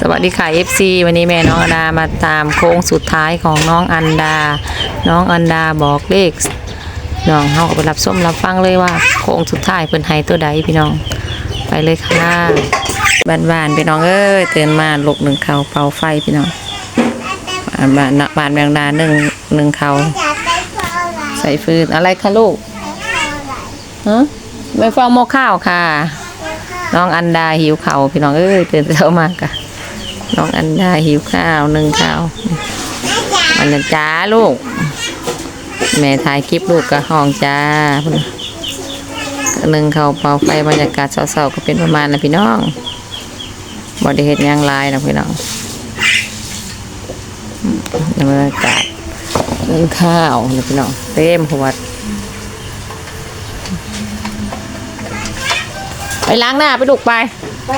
สวัสดีค่ะ FC วันนี้แม่น้องอันดามาตามโค้งสุดท้ายของน้องอันดา น้องอันดาบอกเลขน้องเฮาก็ไปรับส้มรับฟังเลยว่าโค้งสุดท้ายเพิ่นให้ตัวใดพี่น้องไปเลยค่ะบ้านๆพี่น้องเอ้ยตื่นมาลุกหนึ่งเขาเป่าไฟพี่น้องบ้านบ้านบ้านแมงดาหนึ่งหนึ่งเขาวอยาใส่ฟืนอะไรคะลูกไรฮะไม่ฟังโมข้าวค่ะ น้องอันดาหิวเขาพี่น้องเอ้ยตื่นเช้ามากะ น้องอันดาหิวข้าวหนึ่งข้าวมันจะจ้าลูก แม่ถ่ายคลิปลูกกับห้องจ้าหนึ่งข้าวเป่าไฟบรรยากาศเศร้าๆก็เป็นประมาณนะพี่น้องบริเหตุยังลายนะพี่น้องบรรยากาศหนึ่งข้าวนะพี่น้องเต็มหัวดไปล้างหน้าไปลูกไปอ๋อ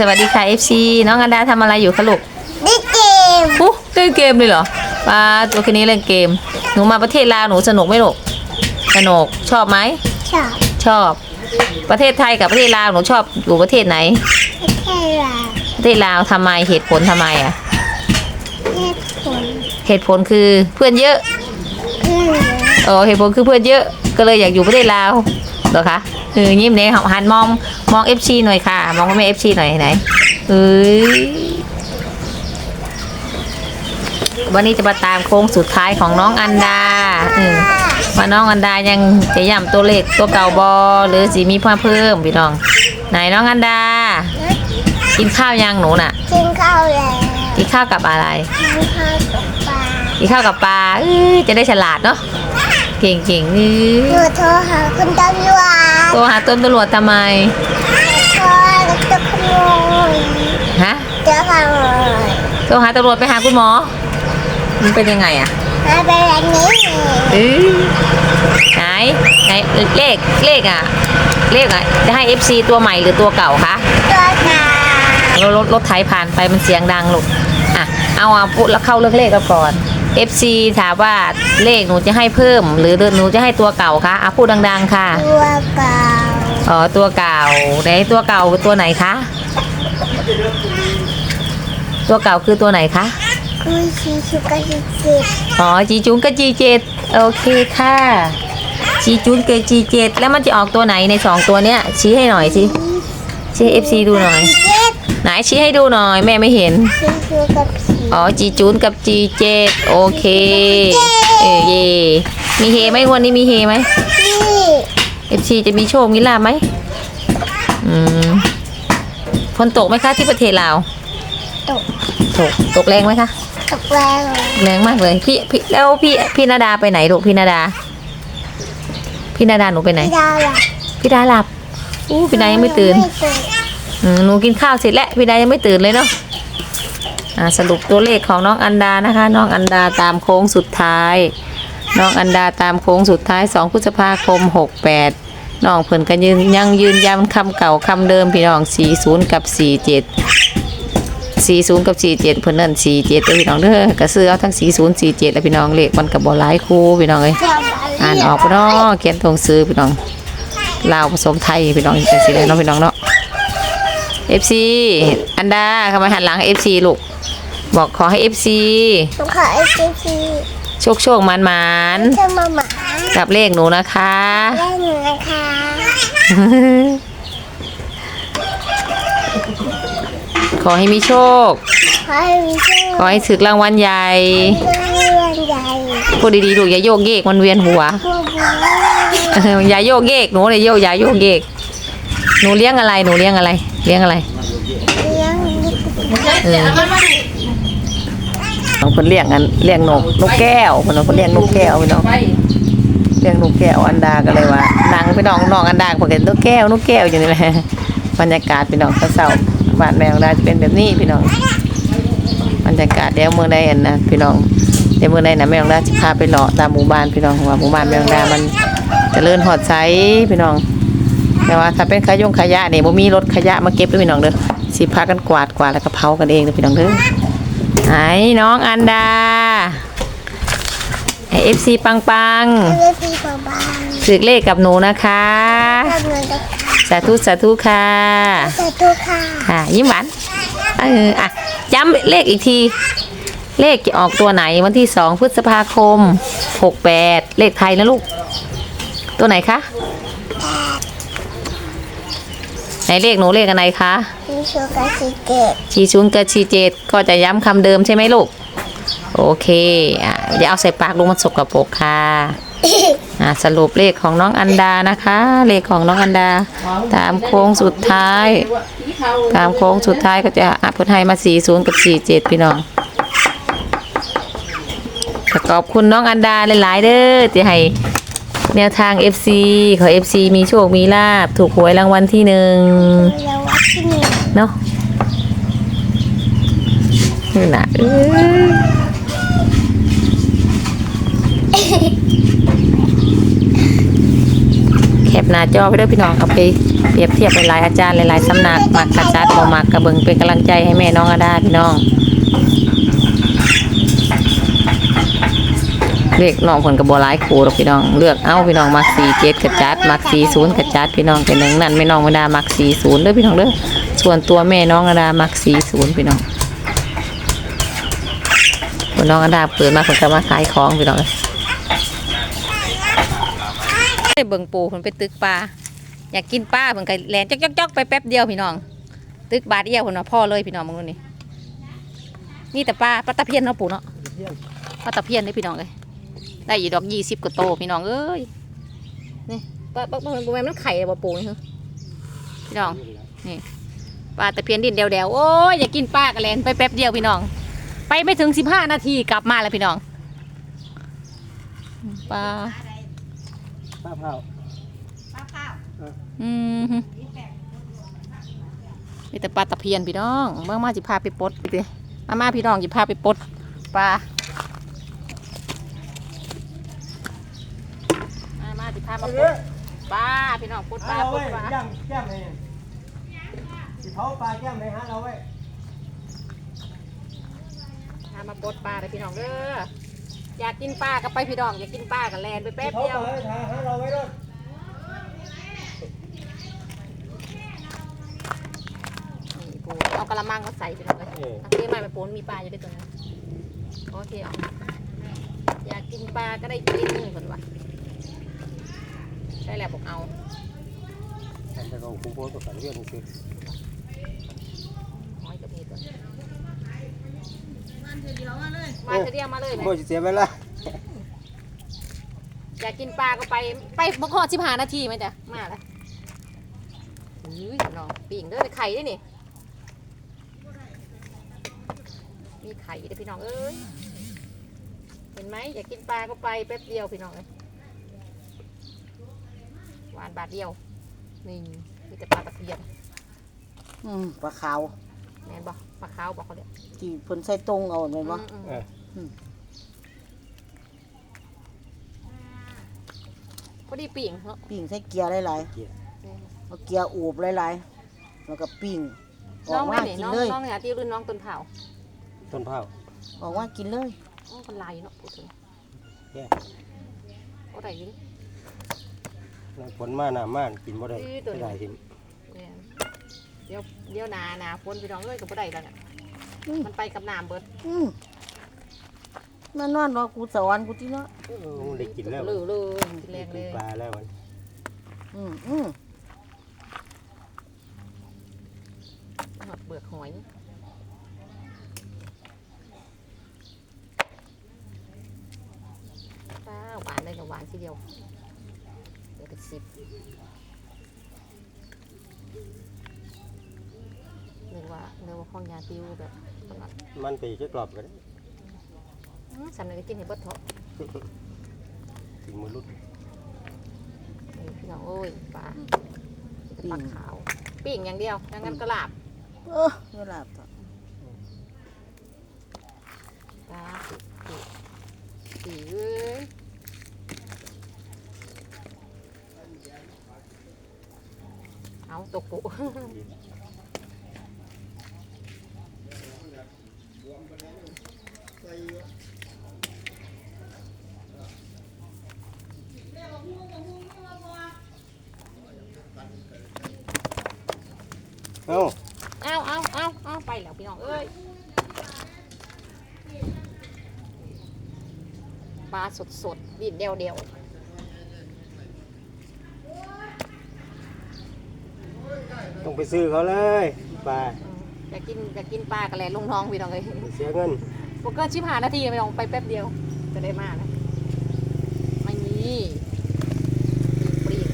สวัสดีค่ะ FC น้องอันดาทำอะไรอยู่คะลูกดิเกมปุ๊เล่นเกมเลยเหรอปลาตัวแค่นี้เล่นเกม หนูมาประเทศลาวหนูสนุกไหมลูกสนุกชอบไหมชอบชอบ ประเทศไทยกับประเทศลาวหนูชอบอยู่ประเทศไหนแค่ลาประเทศลาวทำไมเหตุผลทำไมอะเหตุผลเหเหตุผลคือเพื่อนเยอะเพื่อนเยอะเออเหตุผลคือเพื่อนเยอะก็เลยอยากอยู่ประเทศลาวเหรอคะ เออยิ้มเนี่ยหันมองมองเอฟซีหน่อยค่ะ มองว่าไม่เอฟซีหน่อยไหนเอ้ยวันนี้จะมาตามโค้งสุดท้ายของน้องอันดาเออว่าน้องอันดายังจะย่ำตัวเลขตัวเก่าบอหรือสีมีเพิ่มเพิ่มพี่น้อง ไหนน้องอันดา กินข้าวยังหนูน่ะ กินข้าวแล้วกินข้าวกับอะไร กินข้าวกับปลากินข้าวกับปลาเอ้ยจะได้ฉลาดเนาะ เก่งเก่งๆเอ้หนูยโทรหาคุณตำรวจตัวหาต้นตำรวจทำไมโทรแล้วจะขโมยฮะจะขโมยตัวหาตำรวจไปหาคุณหมอ มันเป็นยังไงอะมาเป็นแบบนี้เอ้ยไหนไหนเลขเลขอะเลขอะจะให้ FC ตัวใหม่หรือตัวเก่าคะ ตัวการถรถรถไถผ่านไปมันเสียงดังลูกอะ เอาอะพูดแล้วเข้าเรื่องเลขกันก่อน FC ถามว่าเลขหนูจะให้เพิ่ม หรือหนูจะให้ตัวเก่าคะอะพูดดัง ๆ ค่ะ ตัวเก่าอ๋อตัวเก่าไหนตัวเก่าตัวไหนคะตัวเก่าคือตัวไหนคะคุยชีชุกกะชิสิบอ๋อจีจุนกับจีเจ็ดโอเคค่ะจีจุนกับจีเจ็ดแล้วมันจะออกตัวไหนในสองตัวเนี้ยชี้ให้หน่อยสิชี้เอฟซีดูหน่อยเจ็ด ไหนชี้ให้ดูหน่อย แม่ไม่เห็นชีชุกกับสีอ๋อจีจูนกับจีเจ็ดโอเค เออเย่มีเฮไหมวันนี้มีเฮไหมนี่เอฟซีจะมีโชคมีลาบไหมอืมฝนตกไหมคะที่ประเทศลาวตกตกตกแรงไหมคะตกแรงแรงมากเลยพี่พี่แล้วพี่พี่นาดาไปไหนลูกพี่นาดา พี่นาดาหนูไปไหนไม่ได้หรอกพี่ดาหลับอู้พี่ดายังไม่ตื่นไม่ตื่นอืม หนูกินข้าวเสร็จแล้วพี่ดายังไม่ตื่นเลยเนาะสรุปตัวเลขของน้องอันดานะคะ น้องอันดาตามโค้งสุดท้าย น้องอันดาตามโค้งสุดท้าย 2 พฤษภาคม 68 น้องเพิ่นก็ยืนยังยืนยันคำเก่าคำเดิมพี่น้อง 40 กับ 47 40 กับ 47 เพิ่นนั่น47เด้อพี่น้องเด้อกระซื้อเอาทั้ง 40 47 แล้วพี่น้องเลขมันก็บบ่หลายคู่พี่น้องเอ้ยอ่านออกปะเนาะเขียนตรงซื้อพี่น้องลาวผสมไทยพี่น้องจังสิเลยเนาะพี่น้องเนาะ FC อันดาเข้ามาหันหลัง FC ลูก บอกขอให้ FC ต้องขอไอซีพีโชคโชคมันมันจะมาหมาๆกับเลขหนูนะคะ ได้หนูนะคะขอให้มีโชค ขอให้มีโชคขอให้ถึกรางวัลใหญ่เรื่องใหญ่พูดดีๆลูกอย่าโยกเยกมันเวียนหัวพวกเราอย่าโยกเยกหนูเลยโยกอย่าโยกเยก หนูเลี้ยงอะไรหนูเลี้ยงอะไร เลี้ยงอะไรเลี้ยงลูกเออน้องคนเลี้ยงกันเลี้ยงนกนกแก้วคนน้องคนเลี้ยงนกแก้วพี่น้องเลี้ยงนกแก้วอันดาก็เลยว่านางพี่น้องน้องอันดาบอกเห็นนกแก้วนกแก้วอยู่นี่แหละบรรยากาศพี่น้องเศร้าบ้านแมวดาจะเป็นแบบนี้พี่น้องบรรยากาศเดี๋ยวเมืองใดอันนะพี่น้องเดี๋ยวเมืองใดนะแมวดาจะพาไปเลาะตามหมู่บ้านพี่น้องว่าหมู่บ้านแมวดามันเจริญหอดใสพี่น้อง แต่ว่าถ้าเป็นขยงขยะนี่บ่มีรถขยะมาเก็บด้วยพี่น้องเด้อสิพากันกวาดกวาดแล้วก็เผากันเองเด้อพี่น้องเด้อไหนน้องอันดาไอเอฟซีปังปังเลี้ยงปีกว่าบ้านๆสึกเลขกับหนูนะคะทำเงินได้ค่ะสาธุสาธุค่ะสาธุค่ะค่ะยิ้มหวานเอออะย้ำเลขอีกที เลขจะออกตัวไหนวันที่สองพฤษภาคมหกแปดเลขไทยนะลูก ตัวไหนคะ ไหนเลขหนูเลขอะไรคะมีโชกาสิเกตชีชุนกับชีเจดก็จะย้ำคำเดิมใช่ไหมลูก โอเคอะเดี๋ยวเอาใส่ปากลุงมันสกปรกค่ะอะสรุปเลขของน้องอันดานะคะ เลขของน้องอันดา ตามโค้งสุดท้าย ตามโค้งสุดท้ายก็จะอัพพุทไทยมา 40 กับ 47 พี่น้องก็ขอบคุณน้องอันดาหลายๆเด้อที่ให้ แนวทาง FC ขอ FC มีโชค มีลาบ ถูกหวยรางวัลที่หนึ่งเราวัดที่นี่เนาะนี่นะเอ้ยแคปหน้าจอไปด้วยพี่น้องเอาไปเปรียบเทียบหลายๆอาจารย์หลายๆสำนักมักกระจัดบ่มักกระเบิงเป็นกำลังใจให้แม่น้องอาดาพี่น้อง เรียกน้องคนกับบัวร้ายครูหรอกพี่น้อง เลือกเอาพี่น้องมักสี่เจ็ดกระจัดมักสี่ศูนย์กระจัดพี่น้องเป็นหนึ่งนั่นไม่น้องไม่ดามักสี่ศูนย์เด้อพี่น้องเด้อส่วนตัวแม่น้องอาดามักสี่ศูนย์พี่น้องคนน้องอาดาเปิดมาคนก็มาขายของพี่น้องเลยเบิ่งปูคนไปตึกปลาอยากกินปลาเพิ่นก็แลนจอกๆไปแป๊บเดียวพี่น้อง ตึกบาทเดียวคนว่าพ่อเลยพี่น้องมึงนี่นี่แต่ปลาปลาตะเพียนเนาะปูเนาะปลาตะเพียนเลยพี่น้องเลย ได้อยู่ดอกยี่สิบกว่าโตพี่น้องเอ้ยนี่ปลาปลาปลาปลามันไข่เลยบ่ปูนี่เหรอพี่น้องนี่ปลาตะเพียนดินเดียวๆโอ้ยอยากกินปลากระแลนไปแป๊บเดียวพี่น้อง ไปไม่ถึงสิบห้านาทีกลับมาแล้วพี่น้องปลาป้าเผาอืมฮึมีแต่ปลาตะเพียนพี่น้องเมื่อมาสิพาไปปลดไปเลยมามาพี่น้องสิพาไปปลดปลามามา สิพามาปลดปลาพี่น้องปลดปลาเราปลเว้ดยปลาย่ำแก้มเลยสิเผาปลาแก้มเลยฮะเราเว้ยพามาปลดปลาเลยพี่น้องเด้ออยากกินปลาก็ไปพี่น้องอยากกินปลาก็แลนไปแป๊บเผาเดียวปลาไว้ทางฮะเราไว้ด้วยนี่ปูเอากระมังมาใส่พี่น้องเลยเอาเทใหม่ไปปูนมีปลาอยู่ด้วยตัวนั้นโอเคเอาอยากกินปลาก็ได้กินคนวะ ใช่แล้วบอกเอาแต่เราคุ้มโพสต์กับเรื่องสิหอยกับมีตัวมาเธอเดียวมาเลยมาเธอเดียวมาเลยโม่เสียเวลาอยากกินปลาก็ไปไปบ่พอสิบห้านาทีไหมจ๊ะมาแล้วอุ้ยน้องปิ่งเด้อไข่ด้วยนี่มีไข่ด้วยพี่น้องเอ้ยเห็นไหมอยากกินปลาก็ไปแป๊บเดียวพี่น้องเลยหวานบาทเดียว นี่มีแต่ปลาตะเพียนอืมปลาขาวแม่นบ่ปลาขาวบอกเขาเด้อที่เพิ่นใส่ตรงเอาแม่นบ่อืมเออพอดีปิ่งเนาะปิ้งใส่เกียร์หลายเกียร์ๆเอาเกียร์อูบหลายๆแล้วก็ปิ้งอน้อองกไม่มาเนี่ยกินน้องเลย น้องเนี่ยที่รุ่นน้องต้นเผาต้นเผาออกมากินเลยอ๋อคนลายเนาะพูดถึงแย่โอ้ไรอยู่ดิ ฝนมาหนาม่านกินบ่ได้อื้อตัวนี้ ไม่ได้ทิมแม่นเดี๋ยวเดี๋ยวหนาหนาฝนพี่น้องเอ้ยก็บ่ได้แล้วเนี่ยมันไปกับน้ำเบิดอืมมานอนรอกูสอนกูที่เนาะเออได้กินแล้วลือเลยกินแรได้งกิเลนยปลาแล้วมันอืมอืมหอดเบือกหอยป้าหวานเลยกับหวานทีเดียวเดี๋ยวเป็น สิบนึกว่านึกว่าข้องยาติวแบบคนละมันไปจะกรอบกันอื้อสำเนึกกินให้เบิดเถอะถึงมือรุดนี่พี่น้องโอ้ยปลาปลาขาวปิ้งอย่างเดียวอย่างนั้นก็ลาบเออเวลาต่อปลาสีสีเอ้ย เอาตกปุเอ้าเอาเอาเอาเอาไปแล้วพี่น้องเอ้ยปลาสดสดๆดินเดียวเดียว ต้องไปซื้อเขาเลยปลาๆอยากกินอยากกินปลากระแลลงท้องพี่น้องเลยเสียเงินพวกก็ชิบหานาทีไม่ต้องไปแป๊บเดียวจะได้มาแล้วไม่มีปรีก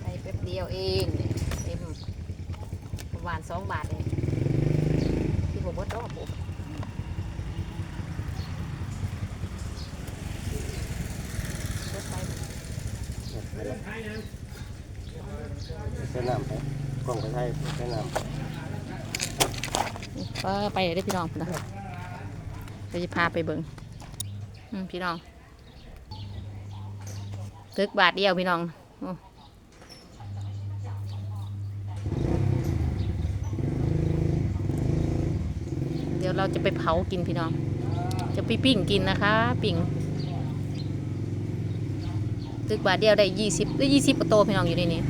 ไปแป๊บเดียวเองเนี่ยเต็มประมาณสองบาทเองที่ผมว่าต้องผมรถไฟ ไปเลย ใช้น้ำไปกล่องไปใช้ใช้น้ำก็ไปได้พี่น้องนะเดี๋ยวจะพาไปเบิ่งอืมพี่น้องตึกบาทเดียวพี่น้องโอ้เดี๋ยวเราจะไปเผากินพี่น้อง จะไปปิ้งกินนะคะปิ้งตึกบาทเดียวได้ยี่สิบได้ยี่สิบกว่าโตวพี่น้องอยู่ในนี้